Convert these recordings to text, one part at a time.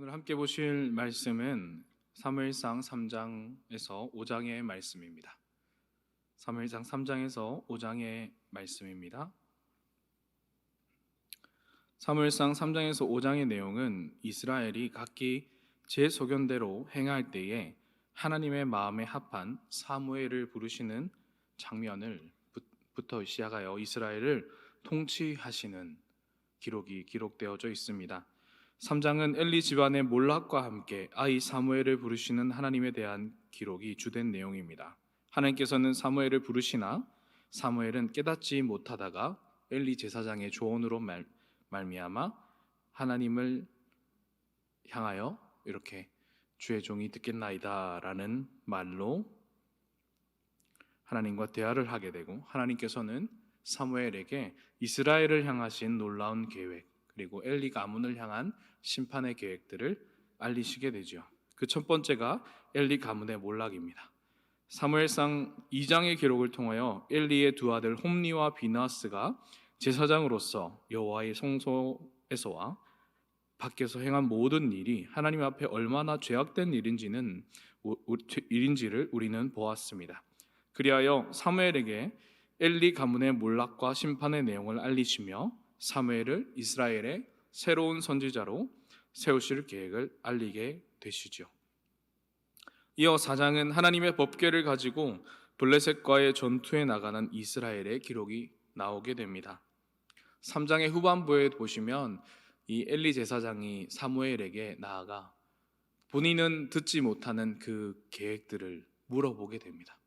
오늘 함께 보실 말씀은 사무엘상 3장에서 5장의 말씀입니다. 사무엘상 3장에서 5장의 말씀입니다. 사무엘상 3장에서 5장의 내용은 이스라엘이 각기 제 소견대로 행할 때에 하나님의 마음에 합한 사무엘을 부르시는 장면을 부터 시작하여 이스라엘을 통치하시는 기록이 기록되어져 있습니다. 3장은 엘리 집안의 몰락과 함께 아이 사무엘을 부르시는 하나님에 대한 기록이 주된 내용입니다. 하나님께서는 사무엘을 부르시나 사무엘은 깨닫지 못하다가 엘리 제사장의 조언으로 말, 말미암아 하나님을 향하여 이렇게 주의 종이 듣겠나이다라는 말로 하나님과 대화를 하게 되고 하나님께서는 사무엘에게 이스라엘을 향하신 놀라운 계획 그리고 엘리 가문을 향한 심판의 계획들을 알리시게 되죠. 그 첫 번째가 엘리 가문의 몰락입니다. 사무엘상 2장의 기록을 통하여 엘리의 두 아들 홈리와 비나스가 제사장으로서 여호와의 성소에서와 밖에서 행한 모든 일이 하나님 앞에 얼마나 죄악된 일인지는 일인지를 우리는 보았습니다. 그리하여 사무엘에게 엘리 가문의 몰락과 심판의 내용을 알리시며 사무엘을 이스라엘의 새로운 선지자로 세우실 계획을 알리게 되시죠. 이어 사장은 하나님의 법궤를 가지고 블레셋과의 전투에 나가는 이스라엘의 기록이 나오게 됩니다. 3장의 후반부에 보시면 이 엘리 제사장이 사무엘에게 나아가 본인은 듣지 못하는 그 계획들을 물어보게 됩니다.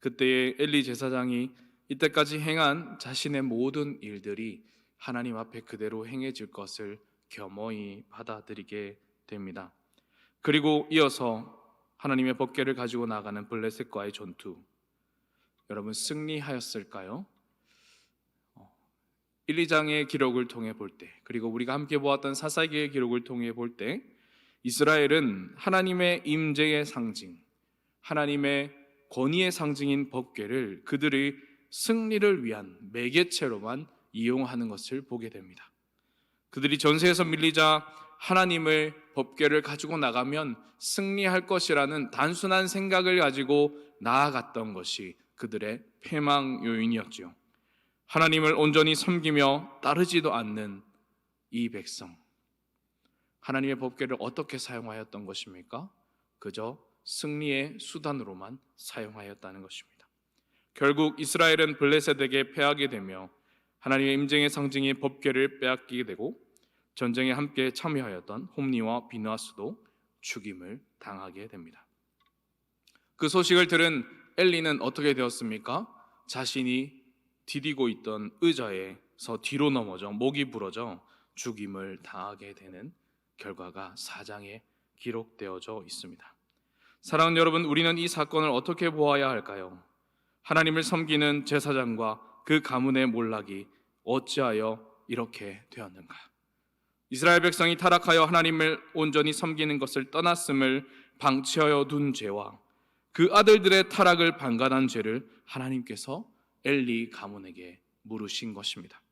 그때에 엘리 제사장이 이때까지 행한 자신의 모든 일들이 하나님 앞에 그대로 행해질 것을 겸허히 받아들이게 됩니다. 그리고 이어서 하나님의 법궤를 가지고 나가는 블레셋과의 전투. 여러분 승리하였을까요? 1, 2장의 기록을 통해 볼 때, 그리고 우리가 함께 보았던 사사기의 기록을 통해 볼 때, 이스라엘은 하나님의 임재의 상징, 하나님의 권위의 상징인 법궤를 그들의 승리를 위한 매개체로만 이용하는 것을 보게 됩니다. 그들이 전세에서 밀리자 하나님을 법궤를 가지고 나가면 승리할 것이라는 단순한 생각을 가지고 나아갔던 것이 그들의 패망 요인이었죠. 하나님을 온전히 섬기며 따르지도 않는 이 백성. 하나님의 법궤를 어떻게 사용하였던 것입니까? 그저 승리의 수단으로만 사용하였다는 것입니다. 결국 이스라엘은 블레셋에게 패하게 되며 하나님의 임쟁의 상징인 법궤를 빼앗기게 되고 전쟁에 함께 참여하였던 홈리와 비누아스도 죽임을 당하게 됩니다. 그 소식을 들은 엘리는 어떻게 되었습니까? 자신이 디디고 있던 의자에서 뒤로 넘어져 목이 부러져 죽임을 당하게 되는 결과가 사장에 기록되어져 있습니다. 사랑하는 여러분, 우리는 이 사건을 어떻게 보아야 할까요? 하나님을 섬기는 제사장과 그 가문의 몰락이 어찌하여 이렇게 되었는가? 이스라엘 백성이 타락하여 하나님을 온전히 섬기는 것을 떠났음을 방치하여 둔 죄와 그 아들들의 타락을 방관한 죄를 하나님께서 엘리 가문에게 물으신 것입니다.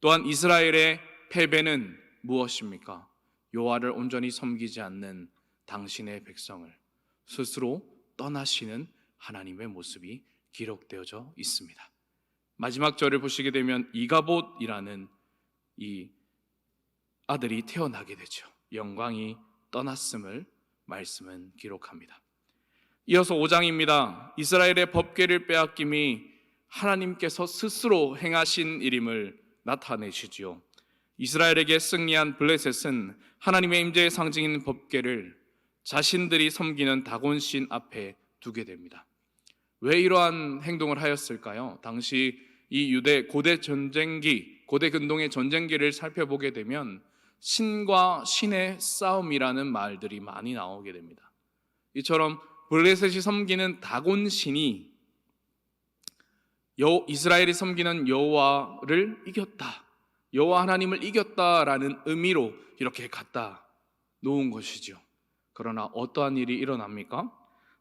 또한 이스라엘의 패배는 무엇입니까? 여호와를 온전히 섬기지 않는 당신의 백성을 스스로 떠나시는 하나님의 모습이 기록되어져 있습니다. 마지막 절을 보시게 되면 이가봇이라는 이 아들이 태어나게 되죠. 영광이 떠났음을 말씀은 기록합니다. 이어서 5장입니다. 이스라엘의 법궤를 빼앗김이 하나님께서 스스로 행하신 일임을 나타내시지요. 이스라엘에게 승리한 블레셋은 하나님의 임재의 상징인 법궤를 자신들이 섬기는 다곤신 앞에 두게 됩니다. 왜 이러한 행동을 하였을까요? 당시 이 유대 고대 전쟁기, 고대 근동의 전쟁기를 살펴보게 되면 신과 신의 싸움이라는 말들이 많이 나오게 됩니다. 이처럼 블레셋이 섬기는 다곤 신이 여, 이스라엘이 섬기는 여호와를 이겼다. 여호와 하나님을 이겼다라는 의미로 이렇게 갖다 놓은 것이죠. 그러나 어떠한 일이 일어납니까?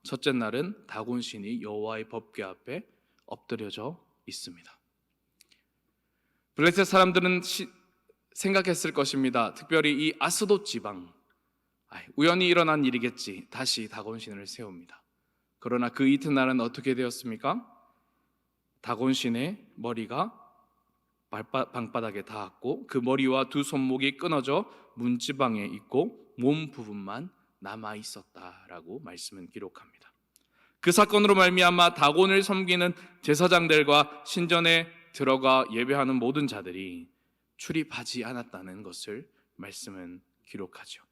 첫째 날은 다곤 신이 여호와의 법궤 앞에 엎드려져 있습니다. 블레셋 사람들은 시, 생각했을 것입니다. 특별히 이 아스돗 지방, 우연히 일어난 일이겠지. 다시 다곤 신을 세웁니다. 그러나 그 이튿날은 어떻게 되었습니까? 다곤 신의 머리가 발바, 방바닥에 닿았고 그 머리와 두 손목이 끊어져 문지방에 있고 몸 부분만 남아 있었다라고 말씀은 기록합니다. 그 사건으로 말미암아 다곤을 섬기는 제사장들과 신전에 들어가 예배하는 모든 자들이 출입하지 않았다는 것을 말씀은 기록하죠.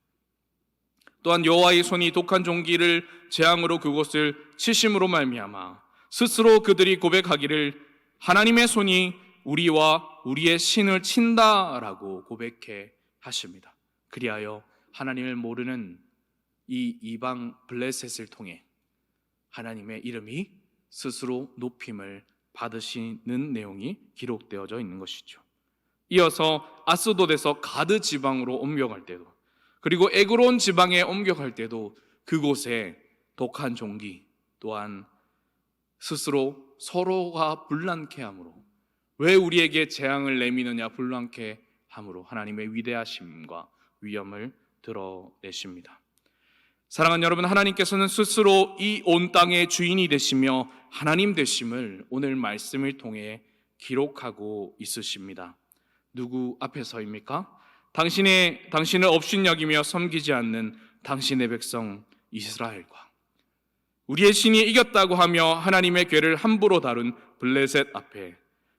또한 여호와의 손이 독한 종기를 재앙으로 그곳을 치심으로 말미암아 스스로 그들이 고백하기를 하나님의 손이 우리와 우리의 신을 친다라고 고백해 하십니다. 그리하여 하나님을 모르는 이 이방 블레셋을 통해 하나님의 이름이 스스로 높임을 받으시는 내용이 기록되어져 있는 것이죠. 이어서 아스돗에서 가드 지방으로 옮겨갈 때도 그리고 에그론 지방에 옮겨갈 때도 그곳에 독한 종기 또한 스스로 서로가 불난케 함으로 왜 우리에게 재앙을 내미느냐 불난케 함으로 하나님의 위대하심과 위엄을 드러내십니다. 사랑하는 여러분, 하나님께서는 스스로 이 온 땅의 주인이 되시며 하나님 되심을 오늘 말씀을 통해 기록하고 있으십니다. 누구 앞에서입니까? 당신의 당신을 업신여기며 섬기지 않는 당신의 백성 이스라엘과 우리의 신이 이겼다고 하며 하나님의 괴를 함부로 다룬 블레셋 앞에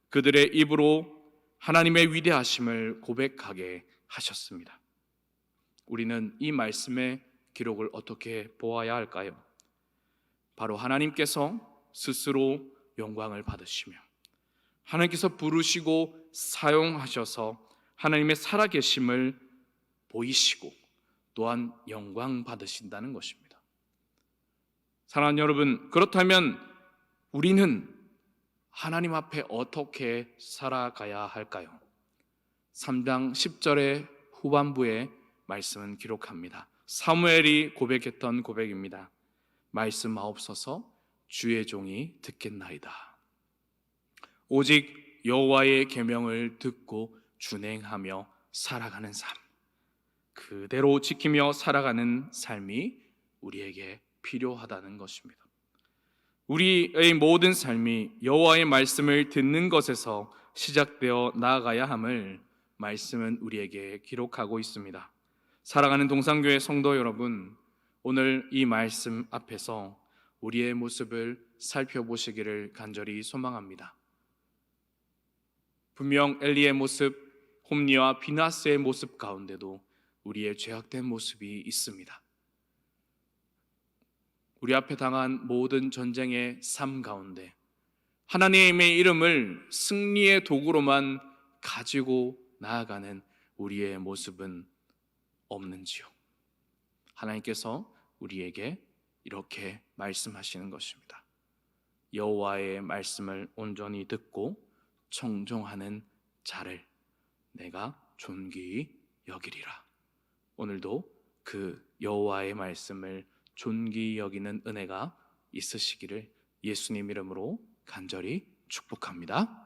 그들의 입으로 하나님의 위대하심을 고백하게 하셨습니다. 우리는 이 말씀의 기록을 어떻게 보아야 할까요? 바로 하나님께서 스스로 영광을 받으시며 하나님께서 부르시고 사용하셔서 하나님의 살아계심을 보이시고 또한 영광 받으신다는 것입니다. 사랑하는 여러분, 그렇다면 우리는 하나님 앞에 어떻게 살아가야 할까요? 3장 10절의 후반부에 말씀은 기록합니다. 사무엘이 고백했던 고백입니다. 말씀하옵소서 주의 종이 듣겠나이다. 오직 여호와의 계명을 듣고 준행하며 살아가는 삶. 그대로 지키며 살아가는 삶이 우리에게 필요하다는 것입니다. 우리의 모든 삶이 여호와의 말씀을 듣는 것에서 시작되어 나아가야 함을 말씀은 우리에게 기록하고 있습니다. 사랑하는 동산교회 성도 여러분, 오늘 이 말씀 앞에서 우리의 모습을 살펴보시기를 간절히 소망합니다. 분명 엘리의 모습, 홈리와 비나스의 모습 가운데도 우리의 죄악된 모습이 있습니다. 우리 앞에 당한 모든 전쟁의 삶 가운데 하나님의 이름을 승리의 도구로만 가지고 나아가는 우리의 모습은 없는지요. 하나님께서 우리에게 이렇게 말씀하시는 것입니다. 여호와의 말씀을 온전히 듣고 청종하는 자를 내가 존귀히 여기리라. 오늘도 그 여호와의 말씀을 존귀히 여기는 은혜가 있으시기를 예수님 이름으로 간절히 축복합니다.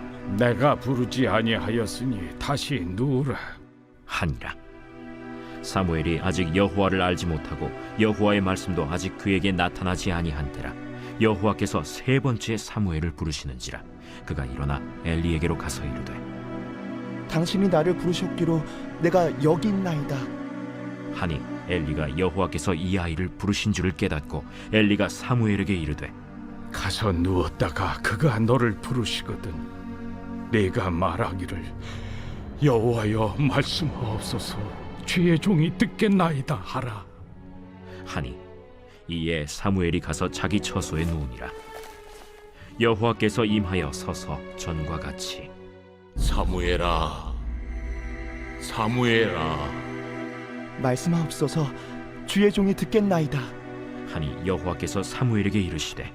내가 부르지 아니하였으니 다시 누우라. 하니라 사무엘이 아직 여호와를 알지 못하고 여호와의 말씀도 아직 그에게 나타나지 아니한 때라 여호와께서 세 번째 사무엘을 부르시는지라 그가 일어나 엘리에게로 가서 이르되 당신이 나를 부르셨기로 내가 여기 있나이다. 하니 엘리가 여호와께서 이 아이를 부르신 줄을 깨닫고 엘리가 사무엘에게 이르되 가서 누웠다가 그가 너를 부르시거든 내가 말하기를 여호와여 말씀하옵소서. 주의 종이 듣겠나이다 하라. 하니 이에 사무엘이 가서 자기 처소에 누우니라. 여호와께서 임하여 서서 전과 같이. 사무엘아, 사무엘아, 말씀하옵소서. 주의 종이 듣겠나이다. 하니 여호와께서 사무엘에게 이르시되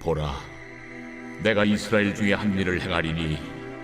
보라, 내가 이스라엘 중에 한 일을 행하리니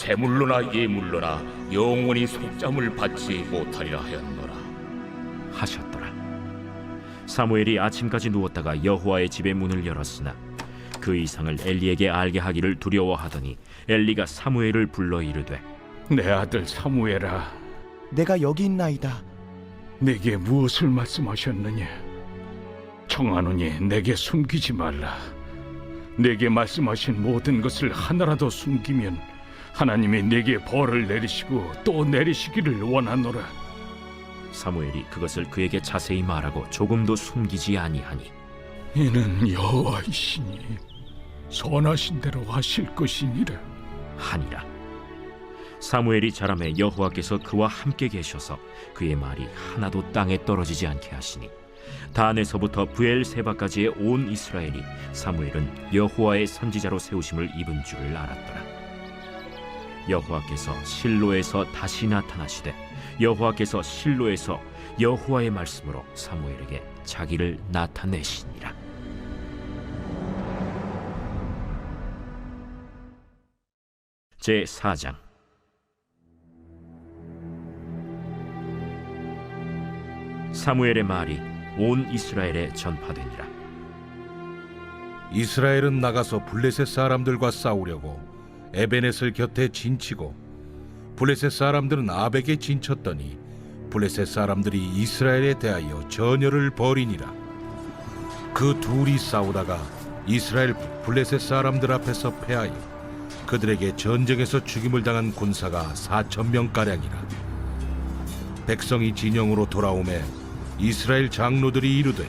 제물로나 예물로나 영원히 속잠을 받지 못하리라 하였노라. 하셨더라 사무엘이 아침까지 누웠다가 여호와의 집의 문을 열었으나 그 이상을 엘리에게 알게 하기를 두려워하더니 엘리가 사무엘을 불러 이르되 내 아들 사무엘아 내가 여기 있나이다. 내게 무엇을 말씀하셨느냐 청하노니 내게 숨기지 말라 내게 말씀하신 모든 것을 하나라도 숨기면 하나님이 내게 벌을 내리시고 또 내리시기를 원하노라. 사무엘이 그것을 그에게 자세히 말하고 조금도 숨기지 아니하니 이는 여호와이시니 선하신 대로 하실 것이니라. 하니라. 사무엘이 자라매 여호와께서 그와 함께 계셔서 그의 말이 하나도 땅에 떨어지지 않게 하시니 단에서부터 부엘세바까지의 온 이스라엘이 사무엘은 여호와의 선지자로 세우심을 입은 줄을 알았더라 여호와께서 실로에서 다시 나타나시되 여호와께서 실로에서 여호와의 말씀으로 사무엘에게 자기를 나타내시니라. 제 4장. 사무엘의 말이 온 이스라엘에 전파되니라. 이스라엘은 나가서 블레셋 사람들과 싸우려고 에베넷을 곁에 진치고 블레셋 사람들은 아벡에 진쳤더니 블레셋 사람들이 이스라엘에 대하여 전열을 벌이니라. 그 둘이 싸우다가 이스라엘 블레셋 사람들 앞에서 패하여 그들에게 전쟁에서 죽임을 당한 군사가 사천 명 가량이라. 백성이 진영으로 돌아오매 이스라엘 장로들이 이르되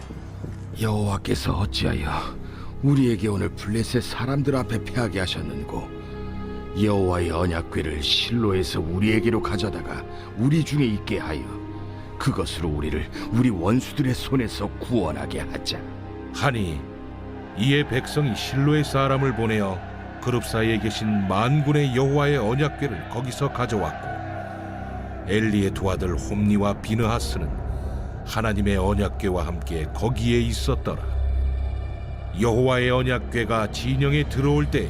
여호와께서 어찌하여 우리에게 오늘 블레셋 사람들 앞에 패하게 하셨는고 여호와의 언약궤를 실로에서 우리에게로 가져다가 우리 중에 있게 하여 그것으로 우리를 우리 원수들의 손에서 구원하게 하자. 하니 이에 백성이 실로의 사람을 보내어 그룹 사이에 계신 만군의 여호와의 언약궤를 거기서 가져왔고 엘리의 두 아들 홈니와 비느하스는 하나님의 언약궤와 함께 거기에 있었더라. 여호와의 언약궤가 진영에 들어올 때에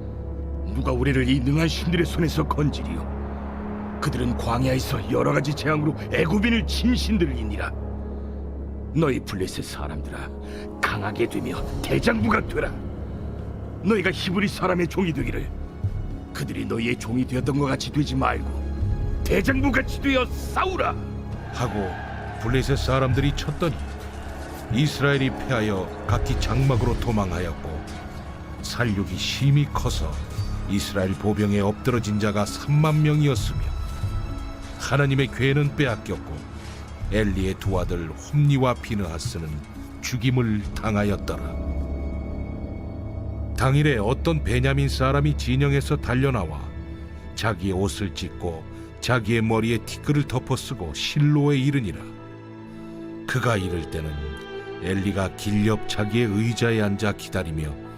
누가 우리를 이 능한 신들의 손에서 건지리요? 그들은 광야에서 여러 가지 재앙으로 애굽인을 친 신들이니라. 너희 블레셋 사람들아 강하게 되며 대장부가 되라. 너희가 히브리 사람의 종이 되기를. 그들이 너희의 종이 되었던 것 같이 되지 말고 대장부 같이 되어 싸우라. 하고 블레셋 사람들이 쳤더니 이스라엘이 패하여 각기 장막으로 도망하였고 살육이 심히 커서 이스라엘 보병에 엎드러진 자가 3만 명이었으며 하나님의 괴는 빼앗겼고 엘리의 두 아들 홈니와 비느하스는 죽임을 당하였더라. 당일에 어떤 베냐민 사람이 진영에서 달려나와 자기의 옷을 찢고 자기의 머리에 티끌을 덮어쓰고 실로에 이르니라. 그가 이를 때는 엘리가 길옆 자기의 의자에 앉아 기다리며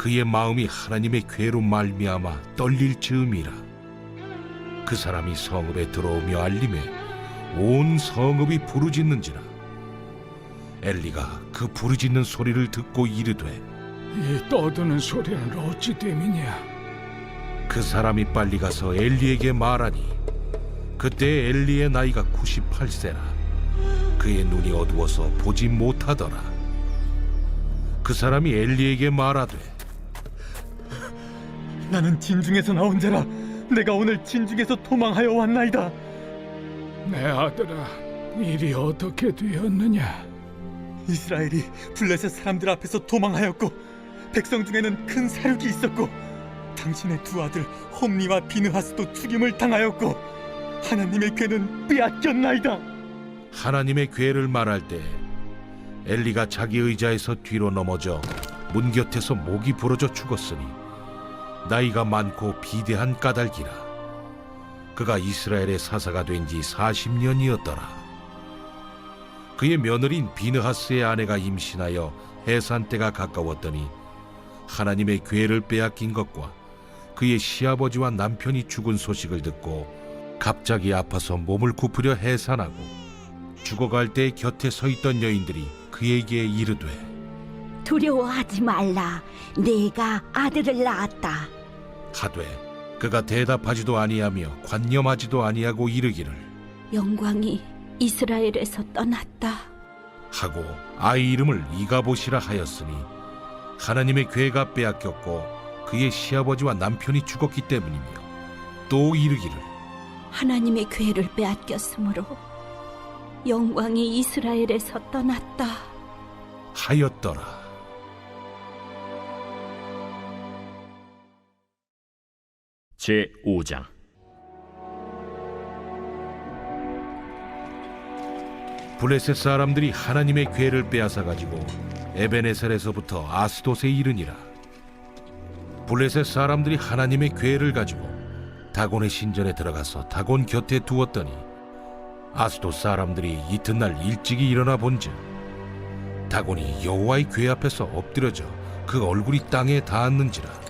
그의 마음이 하나님의 괴로 말미암아 떨릴 즈음이라. 그 사람이 성읍에 들어오며 알림에 온 성읍이 부르짖는지라. 엘리가 그 부르짖는 소리를 듣고 이르되 이 떠드는 소리는 어찌 됨이냐? 그 사람이 빨리 가서 엘리에게 말하니 그때 엘리의 나이가 98세라. 그의 눈이 어두워서 보지 못하더라. 그 사람이 엘리에게 말하되 나는 진중에서 나온 자라. 내가 오늘 진중에서 도망하여 왔나이다. 내 아들아, 일이 어떻게 되었느냐? 이스라엘이 블레셋 사람들 앞에서 도망하였고 백성 중에는 큰 사륙이 있었고 당신의 두 아들 홈리와 비느하스도 죽임을 당하였고 하나님의 괴는 빼앗겼나이다. 하나님의 괴를 말할 때 엘리가 자기 의자에서 뒤로 넘어져 문 곁에서 목이 부러져 죽었으니 나이가 많고 비대한 까닭이라. 그가 이스라엘의 사사가 된 지 40년이었더라. 그의 며느리인 비느하스의 아내가 임신하여 해산 때가 가까웠더니 하나님의 괴를 빼앗긴 것과 그의 시아버지와 남편이 죽은 소식을 듣고 갑자기 아파서 몸을 굽으려 해산하고 죽어갈 때 곁에 서 있던 여인들이 그에게 이르되 두려워하지 말라. 내가 아들을 낳았다. 하되 그가 대답하지도 아니하며 관념하지도 아니하고 이르기를 영광이 이스라엘에서 떠났다. 하고 아이 이름을 이가보시라 하였으니 하나님의 괴가 빼앗겼고 그의 시아버지와 남편이 죽었기 때문이며 또 이르기를 하나님의 괴를 빼앗겼으므로 영광이 이스라엘에서 떠났다. 하였더라 제 5장 블레셋 사람들이 하나님의 괴를 빼앗아 가지고 에베네셀에서부터 아스돗에 이르니라. 블레셋 사람들이 하나님의 괴를 가지고 다곤의 신전에 들어가서 다곤 곁에 두었더니 아스돗 사람들이 이튿날 일찍이 일어나 본즉 다곤이 여호와의 괴 앞에서 엎드려져 그 얼굴이 땅에 닿았는지라.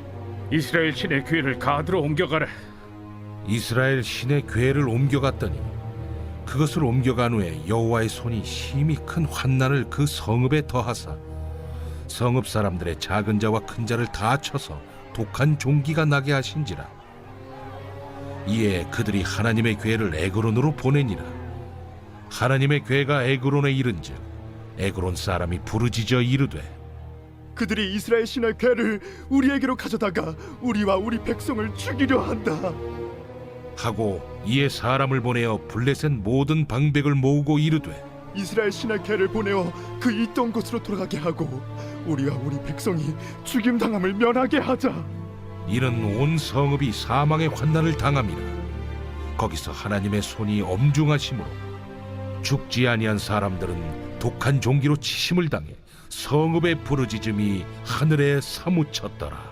이스라엘 신의 괴를 가드로 옮겨가라. 이스라엘 신의 궤를 옮겨갔더니 그것을 옮겨간 후에 여호와의 손이 심히 큰 환난을 그 성읍에 더하사 성읍 사람들의 작은 자와 큰 자를 다 쳐서 독한 종기가 나게 하신지라 이에 그들이 하나님의 궤를 에그론으로 보내니라 하나님의 궤가 에그론에 이른즉 에그론 사람이 부르짖어 이르되 그들이 이스라엘 신의 괴를 우리에게로 가져다가 우리와 우리 백성을 죽이려 한다. 하고 이에 사람을 보내어 블레셋 모든 방백을 모으고 이르되 이스라엘 신의 괴를 보내어 그 있던 곳으로 돌아가게 하고 우리와 우리 백성이 죽임 당함을 면하게 하자. 이는 온 성읍이 사망의 환난을 당함이라 거기서 하나님의 손이 엄중하심으로 죽지 아니한 사람들은 독한 종기로 치심을 당해 성읍의 부르짖음이 하늘에 사무쳤더라